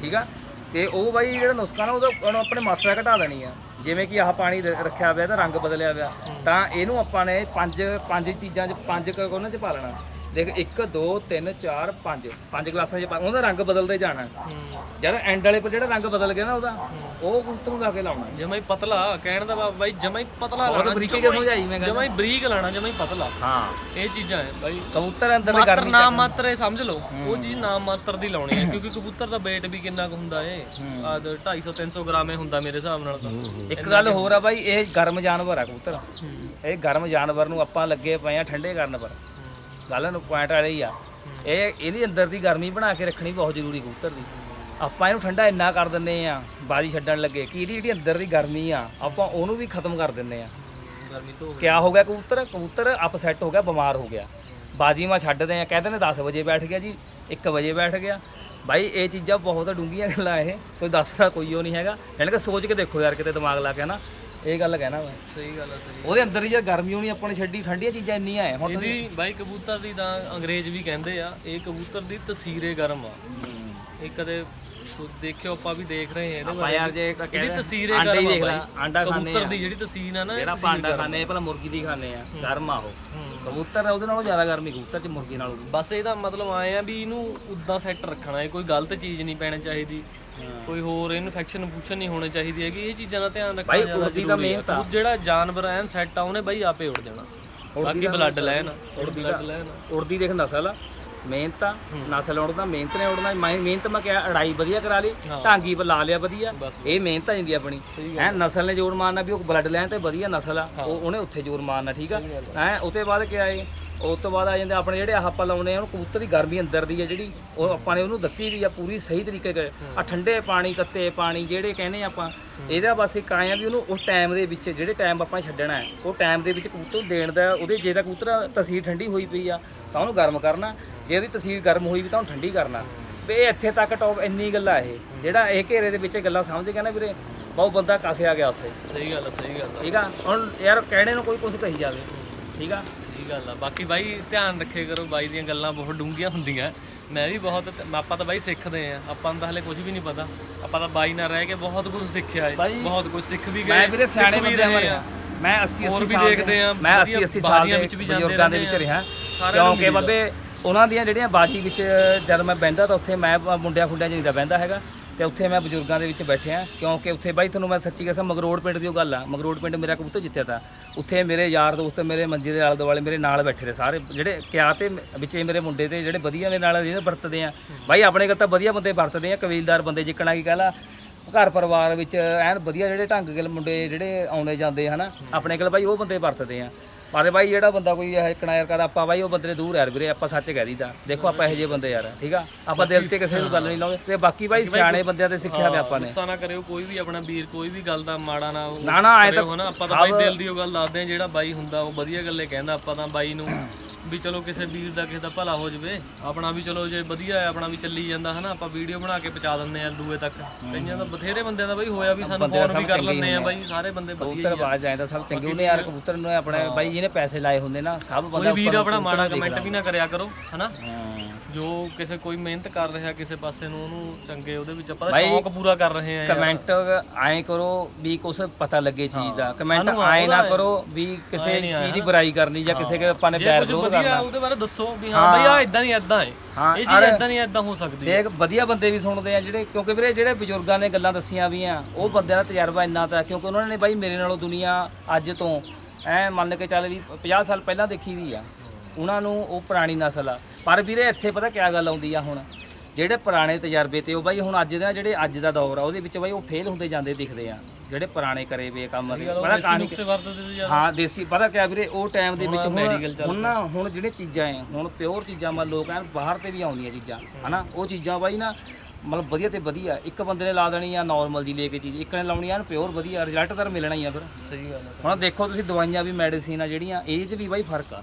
ਠੀਕ ਆ? ਤੇ ਉਹ ਬਾਈ ਜਿਹੜਾ ਨੁਸਖਾ ਨਾ ਉਹਦਾ ਆਪਣੇ ਮਾਤਰਾ ਘਟਾ ਦੇਣੀ ਆ। ਜਿਵੇਂ ਕਿ ਆਹ ਪਾਣੀ ਰ- ਰੱਖਿਆ ਹੋਇਆ ਤਾਂ ਰੰਗ ਬਦਲਿਆ ਹੋਇਆ। ਤਾਂ ਇਹਨੂੰ ਆਪਾਂ ਨੇ ਪੰਜ ਪੰਜ ਚੀਜ਼ਾਂ 'ਚ ਪੰਜ ਕ ਉਹਨਾਂ 'ਚ ਪਾ ਲੈਣਾ। ਦੇਖ 1 2 3 4 5 ਪੰਜ ਗਲਾਸਾਂ ਪਾ ਉਹਦਾ ਰੰਗ ਬਦਲਦੇ ਜਾਣਾ। ਜਦ ਐਂਡ ਵਾਲੇ ਪਰ ਜਿਹੜਾ ਰੰਗ ਬਦਲ ਗਿਆ ਨਾ ਉਹਦਾ ਉਹ ਨੂੰ ਲਾ ਕੇ ਲਾਉਣਾ। ਜਮਾ ਹੀ ਪਤਲਾ ਕਹਿਣ ਦਾ ਬਾਈ ਜਮਾ ਹੀ ਪਤਲਾ ਬਹੁਤ ਲਾਣਾ ਬਰੀਕੀ ਕੇ ਸਮਝਾਈ ਮੈਂ ਜਮਾ ਹੀ ਬਰੀਕ ਲਾਣਾ ਜਮਾ ਹੀ ਪਤਲਾ। ਹਾਂ। ਇਹ ਚੀਜ਼ਾਂ ਹੈ ਬਾਈ। ਕਬੂਤਰ ਅੰਦਰ ਦੇ ਗਰਮੀ ਨਾਮ ਮਾਤਰ ਇਹ ਸਮਝ ਲਓ। ਉਹ ਚੀਜ਼ ਨਾਮ ਮਾਤਰ ਦੀ ਲਾਉਣੀ ਹੈ ਕਿਉਂਕਿ ਕਬੂਤਰ ਦਾ weight ਵੀ ਕਿੰਨਾ ਕੁ ਹੁੰਦਾ ਏ। ਆ 250 300 ਗ੍ਰਾਮ ਇਹ ਹੁੰਦਾ ਮੇਰੇ ਹਿਸਾਬ ਨਾਲ ਤਾਂ। ਇੱਕ ਗੱਲ ਹੋਰ ਆ ਬਾਈ ਇਹ ਗਰਮ ਜਾਨਵਰ ਆ ਕਬੂਤਰ। ਇਹ ਗਰਮ ਜਾਨਵਰ ਨੂੰ ਆਪਾਂ ਲੱਗੇ ਪਏ ਆ ਠੰਡੇ ਕਰਨ ਪਰ। ਗੱਲ ਨੂੰ ਪੁਆਇੰਟ ਵਾਲੀ ਹੀ ਆ। ਇਹ ਇਹਦੀ ਅੰਦਰ ਦੀ ਗਰਮੀ ਬਣਾ ਕੇ ਰੱਖਣੀ ਬਹੁਤ ਜ਼ਰੂਰੀ ਕਬੂਤਰ ਦੀ। ਆਪਾਂ ਇਹਨੂੰ ਠੰਡਾ ਇੰਨਾ ਕਰ ਦਿੰਨੇ ਆ ਬਾਜੀ ਛੱਡਣ ਲੱਗੇ ਕਿ ਇਹਦੀ ਜਿਹੜੀ ਅੰਦਰ ਦੀ ਗਰਮੀ ਆ ਆਪਾਂ ਉਹਨੂੰ ਵੀ ਖਤਮ ਕਰ ਦਿੰਨੇ ਆ। ਗਰਮੀ ਤੋਂ ਕਿਆ ਹੋ ਗਿਆ ਕਬੂਤਰ? ਕਬੂਤਰ ਅਪਸੈਟ ਹੋ ਗਿਆ ਬਿਮਾਰ ਹੋ ਗਿਆ। ਬਾਜੀ ਮਾ ਛੱਡਦੇ ਆ ਕਹਿੰਦੇ ਨੇ 10 ਵਜੇ ਬੈਠ ਗਿਆ ਜੀ 1 ਵਜੇ ਬੈਠ ਗਿਆ। ਬਾਈ ਇਹ ਚੀਜ਼ਾਂ ਬਹੁਤ ਡੂੰਘੀਆਂ ਗੱਲਾਂ ਇਹ ਕੋਈ ਦੱਸਦਾ ਕੋਈ ਉਹ ਨਹੀਂ ਹੈਗਾ। ਯਾਨੀ ਕਿ ਸੋਚ ਕੇ ਦੇਖੋ ਯਾਰ ਕਿਤੇ ਦਿਮਾਗ ਲਾ ਕੇ ਨਾ ਇਹ ਗੱਲ ਕਹਿਣਾ ਮੈਂ। ਸਹੀ ਗੱਲ ਹੈ ਸਹੀ ਉਹਦੇ ਅੰਦਰ ਹੀ ਯਾਰ ਗਰਮੀ ਹੋਣੀ ਆਪਾਂ ਨੇ ਛੱਡੀ ਠੰਡੀਆਂ ਚੀਜ਼ਾਂ ਇੰਨੀਆਂ ਐ ਹੁਣ ਇਹਦੀ ਬਾਈ ਕਬੂਤਰ ਦੀ ਤਾਂ ਅੰਗਰੇਜ਼ ਵੀ ਕਹਿੰਦੇ ਆ ਇਹ ਕਬੂਤਰ ਦੀ ਤਸੀਰੇ ਗਰਮ ਆ। ਇਹ ਕਦੇ ਸੋ- ਦੇਖਿਓ ਆਪਾਂ ਵੀ ਦੇਖ ਰਹੇ ਹਾਂ ਇਹਦੇ ਆਪਾਂ ਯਾਰ ਜੇ ਇਹਦੀ ਕਹਿੰਦੇ ਆਂਡਾ ਹੀ ਗਰਮ ਆ ਦੇਖ ਲੈ ਬਾਈ ਆਂਡਾ ਖਾਣੇ ਕਬੂਤਰ ਆ। ਦੀ ਜਿਹੜੀ ਤਸੀਰ ਆ ਨਾ ਜਿਹੜਾ ਆਪਾਂ ਆਂਡਾ ਖਾਣੇ ਪਹਿਲਾਂ ਮੁਰਗੀ ਦੀ ਖਾਣੇ ਆ। ਗਰਮ ਆ ਉਹ। ਕਬੂਤਰ ਉਹਦੇ ਨਾਲੋਂ ਜ਼ਿਆਦਾ ਗਰਮੀ ਕਬੂਤਰ ਚ ਮੁਰਗੇ ਨਾਲੋਂ ਬਸ ਇਹਦਾ ਮਤਲਬ ਆਏ ਆ ਵੀ ਇਹਨੂੰ ਉਦਾਂ ਸੈੱਟ ਰੱਖਣਾ ਹੈ ਕੋਈ ਗਲਤ ਚੀਜ਼ ਨਹੀਂ ਪੈਣੀ ਚਾਹੀਦੀ। ਕੋਈ ਹੋਰ ਇਨਫੈਕਸ਼ਨ ਇਨਫੂਕਸ਼ਨ ਨਹੀਂ ਹੋਣੀ ਚਾਹੀਦੀ ਹੈਗੀ ਇਹ ਚੀਜ਼ਾਂ ਦਾ ਧਿਆਨ ਰੱਖਣਾ ਬਾਈ, ਉੜਦੀ ਦਾ ਮਿਹਨਤ ਆ। ਜਿਹੜਾ ਜਾਨਵਰ ਐਨ ਸੈੱਟ ਆ ਉਹਨੇ ਬਾਈ ਆਪੇ ਉੜ ਜਾਣਾ। ਬਾਕੀ ਬਲੱਡ ਲੈਣ। ਉੜਦੀ ਦਾ ਉੜਦੀ ਦੇਖ ਨਸਲ ਆ ਮਿਹਨਤ ਆ ਨਸਲ ਉੜਦਾ ਮਿਹਨਤ ਨੇ ਉੜਨਾ। ਮੈਂ ਮਿਹਨਤ ਮੈਂ ਕਿਹਾ ਅੜਾਈ ਵਧੀਆ ਕਰਾ ਲਈ ਢਾਂਗੀ ਲਾ ਲਿਆ ਵਧੀਆ। ਇਹ ਮਿਹਨਤ ਆ ਜਾਂਦੀ ਆਪਣੀ। ਹੈ ਨਸਲ ਨੇ ਜੋਰ ਮਾਰਨਾ ਵੀ ਉਹ ਬਲੱਡ ਲੈਣ ਤੇ ਵਧੀਆ ਨਸਲ ਆ। ਉਹ ਉਹਨੇ ਉੱਥੇ ਜੋਰ ਮਾਰਨਾ ਠੀਕ ਆ। ਹੈ ਉਹ ਤੋਂ ਬਾਅਦ ਕਿਹਾ ਏ? ਉਸ ਤੋਂ ਬਾਅਦ ਆ ਜਾਂਦੇ ਆਪਣੇ ਜਿਹੜੇ ਆਹ ਆਪਾਂ ਲਾਉਨੇ ਆ ਉਹਨੂੰ ਕਬੂਤਰ ਦੀ ਗਰਮੀ ਅੰਦਰ ਦੀ ਆ ਜਿਹੜੀ ਉਹ ਆਪਾਂ ਨੇ ਉਹਨੂੰ ਦਿੱਤੀ ਵੀ ਆ ਪੂਰੀ ਸਹੀ ਤਰੀਕੇ ਨਾਲ ਆ ਠੰਡੇ ਪਾਣੀ ਤੱਤੇ ਪਾਣੀ ਜਿਹੜੇ ਕਹਿੰਦੇ ਆਪਾਂ ਇਹਦਾ ਬਸ ਇੱਕ ਆਇਆ ਵੀ ਉਹਨੂੰ ਉਸ ਟਾਈਮ ਦੇ ਵਿੱਚ ਜਿਹੜੇ ਟਾਈਮ ਆਪਾਂ ਛੱਡਣਾ ਹੈ ਉਹ ਟਾਈਮ ਦੇ ਵਿੱਚ ਕਬੂਤਰ ਨੂੰ ਦੇਣ ਦਾ ਉਹਦੇ ਜੇ ਤਾਂ ਕਬੂਤਰ ਤਸੀਰ ਠੰਡੀ ਹੋਈ ਪਈ ਆ ਤਾਂ ਉਹਨੂੰ ਗਰਮ ਕਰਨਾ। ਜੇ ਉਹਦੀ ਤਸੀਰ ਗਰਮ ਹੋਈ ਵੀ ਤਾਂ ਉਹਨੂੰ ਠੰਡੀ ਕਰਨਾ। ਵੀ ਇਹ ਇੱਥੇ ਤੱਕ ਟੌਪ ਇੰਨੀ ਗੱਲਾਂ ਇਹ। ਜਿਹੜਾ ਇਹ ਘੇਰੇ ਦੇ ਵਿੱਚ ਗੱਲਾਂ ਸਮਝ ਗਿਆ ਨਾ ਵੀਰੇ ਬਹੁਤ ਬੰਦਾ ਕਾਸਿਆ ਗਿਆ ਉੱਥੇ। ਸਹੀ ਗੱਲ ਆ ਸਹੀ ਗੱਲ ਆ। ਠੀਕ ਆ? ਹੁਣ ਯਾਰ ਕਹਿਣੇ ਨੂੰ ਕੋਈ ਕੁਝ ਕਹੀ ਜਾਵੇ। ਠੀਕ ਆ? ਸਹੀ ਗੱਲ ਆ। ਬਾਕੀ ਬਾਈ ਧਿਆਨ ਰੱਖੇ ਕਰੋ ਬਾਈ ਦੀਆਂ ਗੱਲਾਂ ਬਹੁਤ ਡੂੰਘੀਆਂ ਹੁੰਦੀਆਂ। ਮੈਂ ਵੀ ਬਹੁਤ ਆਪਾਂ ਤਾਂ ਬਾਈ ਸਿੱਖਦੇ ਆ। ਆਪਾਂ ਨੂੰ ਤਾਂ ਹਲੇ ਕੁਝ ਵੀ ਨਹੀਂ ਪਤਾ। ਆਪਾਂ ਤਾਂ ਬਾਈ ਨਾਲ ਰਹਿ ਕੇ ਬਹੁਤ ਕੁਝ ਸਿੱਖਿਆ ਹੈ ਬਾਈ, ਬਹੁਤ ਕੁਝ ਸਿੱਖ ਵੀ ਗਏ ਮੈਂ ਵੀਰੇ ਸਿਆਣੇ ਬੰਦੇ ਆ। ਮੈਂ 80 ਹੋਰ 80 ਵੀ ਸਾਲ ਦੇਖਦੇ ਆ, ਮੈਂ 80 ਵਧੀਆ 80 ਸਾਲ ਦੇ ਵਿੱਚ ਵੀ ਜਾਂਦੇ ਬਜ਼ੁਰਗਾਂ ਦੇ ਵਿੱਚ। ਰਿਹਾ। ਕਿਉਂਕਿ ਬਾਬੇ ਉਹਨਾਂ ਦੀਆਂ ਜਿਹੜੀਆਂ ਬਾਜੀ ਵਿੱਚ ਜਦ ਮੈਂ ਬਹਿੰਦਾ ਤਾਂ ਉੱਥੇ ਮੈਂ ਮੁੰਡਿਆਂ ਖੁੰਡਿਆਂ 'ਚ ਨਹੀਂ ਹੈਗਾ। ਤੇ ਉੱਥੇ ਮੈਂ ਬਜ਼ੁਰਗਾਂ ਦੇ ਵਿੱਚ ਬੈਠਿਆ ਕਿਉਂਕਿ ਉੱਥੇ ਬਾਈ ਤੁਹਾਨੂੰ ਮੈਂ ਸੱਚੀ ਕਹਾਂ ਮਗਰੋੜ ਪਿੰਡ ਦੀ ਉਹ ਗੱਲ ਆ। ਮਗਰੋੜ ਪਿੰਡ ਮੇਰਾ ਕਬੂਤਰ ਜਿੱਤਿਆ ਤਾਂ। ਉੱਥੇ ਮੇਰੇ ਯਾਰ ਦੋਸਤ, ਮੇਰੇ ਮੰਜੇ ਦੇ ਆਲੇ ਦੁਆਲੇ ਮੇਰੇ ਨਾਲ ਬੈਠੇ ਰਹੇ ਸਾਰੇ। ਜਿਹੜੇ ਕਿਆ ਤੇ ਵਿੱਚੇ ਮੇਰੇ ਮੁੰਡੇ ਤੇ ਜਿਹੜੇ ਵਧੀਆ ਦੇ ਨਾਲ ਜਿਹੜੇ ਵਰਤਦੇ ਆ। ਬਾਈ ਆਪਣੇ ਕੋਲ ਤਾਂ ਵਧੀਆ ਬੰਦੇ ਵਰਤਦੇ ਆ, ਕਬੀਲਦਾਰ ਬੰਦੇ ਜਿੱਕਣਾ ਕੀ ਕਹਲਾ ਘਰ ਪਰਿਵਾਰ ਵਿੱਚ ਐਨ ਵਧੀਆ ਜਿਹੜੇ ਢੰਗ ਦੇ ਮੁੰਡੇ ਜਿਹੜੇ ਆਉਣੇ ਜਾਂਦੇ ਹਨਾ। ਆਪਣੇ ਕੋਲ ਬਾਈ ਉਹ ਬੰਦੇ ਵਰਤਦੇ ਆ। ਪਰ ਬਾਈ ਜਿਹੜਾ ਬੰਦਾ ਕੋਈ ਇਹ ਯਾਰ ਕਰਦਾ ਆਪਾਂ ਬਾਈ ਉਹ ਬੰਦੇ ਦੂਰ ਯਾਰ ਵੀਰੇ ਆਪਾਂ ਸੱਚ ਕਹਿ ਦੀਦਾ ਦੇਖੋ ਆਪਾਂ ਇਹੋ ਜਿਹੇ ਬੰਦੇ ਯਾਰ ਠੀਕ ਆ? ਆਪਾਂ ਦਿਲ ਤੇ ਕਿਸੇ ਨੂੰ ਗੱਲ ਨਹੀਂ ਲਾਉਂਦੇ। ਤੇ ਬਾਕੀ ਬਾਈ ਸਿਆਣੇ ਬੰਦਿਆਂ ਤੇ ਸਿੱਖਿਆ ਵੀ ਆਪਾਂ ਨੇ। ਗੁੱਸਾ ਨਾ ਕਰਿਓ ਕੋਈ ਵੀ ਆਪਣਾ ਵੀਰ ਕੋਈ ਵੀ ਗੱਲ ਦਾ ਮਾੜਾ ਨਾ ਨਾ ਨਾ ਐ ਤਾਂ ਆਪਾਂ ਤਾਂ ਬਾਈ ਦਿਲ ਦੀ ਉਹ ਗੱਲ ਦੱਸਦੇ ਆ ਜਿਹੜਾ ਬਾਈ ਹੁੰਦਾ ਉਹ ਵਧੀਆ ਗੱਲੇ ਕਹਿੰਦਾ ਆਪਾਂ ਤਾਂ ਬਾਈ ਨੂੰ। ਵੀ ਚਲੋ ਕਿਸੇ ਵੀਰ ਦਾ ਕਿਸੇ ਦਾ ਭਲਾ ਹੋ ਜਵੇ ਆਪਣਾ ਵੀ ਚਲੋ ਜੇ ਵਧੀਆ ਹੈ ਆਪਣਾ ਵੀ ਚੱਲੀ ਜਾਂਦਾ ਹਨਾ ਆਪਾਂ ਵੀਡੀਓ ਬਣਾ ਕੇ ਪਹੁੰਚਾ ਦਿੰਦੇ ਆ ਦੂਏ ਤੱਕ। ਕਈਆਂ ਦਾ ਬਥੇਰੇ ਬੰਦਿਆਂ ਦਾ ਬਾਈ ਹੋਇਆ ਵੀ ਸਾਨੂੰ ਫੋਨ ਵੀ ਕਰ ਲੈਂਦੇ ਆ। ਬਾਈ ਸਾਰੇ ਬੰਦੇ ਵਧੀਆ ਕਬੂਤਰ ਬਾਜ ਆਏ ਤਾਂ ਸਭ ਚੰਗੇ ਉਹਨੇ ਯਾਰ ਕਬੂਤਰ ਨੂੰ ਆਪਣੇ ਬਾਈ ਜਿਹਨੇ ਪੈਸੇ ਲਾਏ ਹੁੰਦੇ ਨਾ ਸਭ ਬੰਦਾ ਕੋਈ ਵੀਰ ਆਪਣਾ ਮਾੜਾ ਕਮੈਂਟ ਵੀ ਨਾ ਕਰਿਆ ਕਰੋ ਹਨਾ। ਜੋ ਕਿਸੇ ਕੋਈ ਮਿਹਨਤ ਕਰ ਰਿਹਾ ਕਿਸੇ ਪਾਸੇ ਨੂੰ ਉਹਨੂੰ ਚੰਗੇ ਉਹਦੇ ਵਿੱਚ ਆਪਾਂ ਤਾਂ ਸ਼ੌਕ ਪੂਰਾ ਕਰ ਰਹੇ ਆ ਕਮੈਂਟ ਐਂ ਕਰੋ ਵੀ ਕੁਛ ਪਤਾ ਲੱਗੇ ਚੀਜ਼ ਦਾ। ਕਮੈਂਟ ਸਾਨੂੰ ਐਂ ਨਾ ਉਹਦਾ- ਕਰੋ ਵੀ ਕਿਸੇ ਚੀਜ਼ ਦੀ ਬੁਰਾਈ ਕਰਨੀ ਜਾਂ ਕਿਸੇ ਕੇ ਆਪਾਂ ਨੇ ਜੇ ਪੈਰ ਕੁਝ ਜ਼ੋਰ ਵਧੀਆ ਕਰਨਾ। ਉਹਦੇ ਬਾਰੇ ਦੱਸੋ ਵੀ ਹਾਂ ਬਈ ਆ ਇਦਾਂ ਨਹੀਂ ਇਦਾਂ ਹੈ। ਹਾਂ, ਇਹ ਚੀਜ਼ ਇਦਾਂ ਨਹੀਂ ਇਦਾਂ ਹੋ ਸਕਦੀ ਦੇਖ ਵਧੀਆ ਬੰਦੇ ਵੀ ਸੁਣਦੇ ਆ ਜਿਹੜੇ ਕਿਉਂਕਿ ਵੀਰੇ ਜਿਹੜੇ ਬਜ਼ੁਰਗਾਂ ਨੇ ਗੱਲਾਂ ਦੱਸੀਆਂ ਵੀ ਆ ਉਹ ਬੰਦਿਆਂ ਦਾ ਤਜਰਬਾ ਇੰਨਾ ਤਾਂ ਹੈ, ਕਿਉਂਕਿ ਉਹਨਾਂ ਨੇ ਬਾਈ ਮੇਰੇ ਨਾਲੋਂ ਦੁਨੀਆ ਅੱਜ ਤੋਂ ਐ ਮੰਨ ਕੇ ਚੱਲ ਵੀ 50 ਸਾਲ ਪਹਿਲਾਂ ਦੇਖੀ ਵੀ ਆ। ਉਹਨਾਂ ਨੂੰ ਉਹ ਪੁਰਾਣੀ ਨਸਲ ਆ। ਪਰ ਵੀਰੇ ਇੱਥੇ ਪਤਾ ਕਿਆ ਗੱਲ ਆਉਂਦੀ ਆ ਹੁਣ? ਜਿਹੜੇ ਪੁਰਾਣੇ ਤਜਰਬੇ ਤੇ ਉਹ ਬਾਈ ਹੁਣ ਅੱਜ ਦਾ ਜਿਹੜੇ ਅੱਜ ਦਾ ਦੌਰ ਆ ਉਹਦੇ ਵਿੱਚ ਬਾਈ ਉਹ ਫੇਲ ਹੁੰਦੇ ਜਾਂਦੇ ਦਿਖਦੇ ਆ। ਜਿਹੜੇ ਪੁਰਾਣੇ ਕਰੇ ਵੇ ਕੰਮ ਦੇ। ਪਤਾ ਕਹਾਣੀ ਹਾਂ ਦੇਸੀ। ਪਤਾ ਕਿਆ ਵੀਰੇ ਉਹ ਟਾਈਮ ਦੇ ਵਿੱਚ ਹੁਣ ਹੁਣ ਨਾ ਹੁਣ ਜਿਹੜੇ ਚੀਜ਼ਾਂ ਐ ਹੁਣ ਪਿਓਰ ਚੀਜ਼ਾਂ ਮੰਨ ਲਓ ਕਹਿਣ ਬਾਹਰ ਤੇ ਵੀ ਆਉਂਦੀਆਂ ਚੀਜ਼ਾਂ ਹਨਾ? ਉਹ ਚੀਜ਼ਾਂ ਬਾਈ ਨਾ ਮਤਲਬ ਵਧੀਆ ਤੇ ਵਧੀਆ ਇੱਕ ਬੰਦੇ ਨੇ ਲਾ ਦੇਣੀ ਆ ਨਾਰਮਲ ਜੀ ਲੈ ਕੇ ਚੀਜ਼ ਇੱਕ ਨੇ ਲਾਉਣੀ ਆ ਪਿਓਰ ਵਧੀਆ ਰਿਜ਼ਲਟ ਤਾਂ ਮਿਲਣਾ ਹੀ ਆ ਫਿਰ। ਸਹੀ ਗੱਲ ਹੈ ਹੁਣ ਦੇਖੋ ਤੁਸੀਂ ਦਵਾਈਆਂ ਵੀ ਮੈਡੀਸਿਨ ਆ ਜਿਹੜੀਆਂ ਇਹ 'ਚ ਵੀ ਬਾਈ ਫ਼ਰਕ ਆ।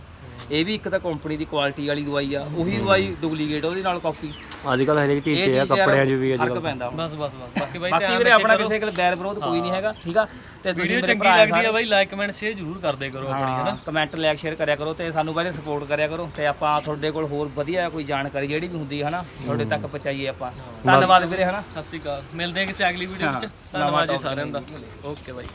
ਇਹ ਵੀ ਇੱਕ ਤਾਂ ਕੰਪਨੀ ਦੀ ਕੁਆਲਿਟੀ ਵਾਲੀ ਦਵਾਈ ਆ ਉਹੀ ਦਵਾਈ ਡੁਪਲੀਕੇਟ ਉਹਦੇ ਨਾਲ ਕਾਪੀ ਅੱਜ ਕੱਲ ਹਰੇਕ ਚੀਜ਼ ਤੇ ਆ ਕੱਪੜਿਆਂ 'ਚ ਵੀ ਅੱਜ ਪੈਂਦਾ ਬਸ ਬਸ ਬਸ। ਬਾਕੀ ਬਾਈ ਬਾਕੀ ਵੀਰੇ ਆਪਣਾ ਕਿਸੇ ਕੋਲ ਬੈਰ ਵਿਰੋਧ ਕੋਈ ਨਹੀਂ ਹੈਗਾ ਠੀਕ ਆ? ਤੇ ਤੁਸੀਂ ਵੀਡੀਓ ਚੰਗੀ ਲੱਗਦੀ ਆ ਬਾਈ ਲਾਈਕ ਕਮੈਂਟ ਸ਼ੇਅਰ ਜ਼ਰੂਰ ਕਰਦੇ ਕਰੋ ਆਪਣੀ ਹਾਂ ਕਮੈਂਟ ਲਾਈਕ ਸ਼ੇਅਰ ਕਰਿਆ ਕਰੋ ਤੇ ਸਾਨੂੰ ਬਾਰੇ ਸਪੋਰਟ ਕਰਿਆ ਕਰੋ ਤੇ ਆਪਾਂ ਤੁਹਾਡੇ ਕੋਲ ਹੋਰ ਵਧੀਆ ਕੋਈ ਜਾਣਕਾਰੀ ਜਿਹੜੀ ਵੀ ਹੁੰਦੀ ਹੈ ਹਨਾ ਤੁਹਾਡੇ ਤੱਕ ਪਹੁੰਚਾਈਏ ਆਪਾਂ। ਧੰਨਵਾਦ ਵੀਰੇ ਹਨਾ? ਸਤਿ ਸ਼੍ਰੀ ਅਕਾਲ। ਮਿਲਦੇ ਹਾਂ ਕਿਸੇ ਅਗਲੀ ਵੀਡੀਓ ਵਿੱਚ। ਧੰਨਵਾਦ ਜੀ ਸਾਰਿਆਂ ਦਾ। ਓਕੇ ਬਾਈ।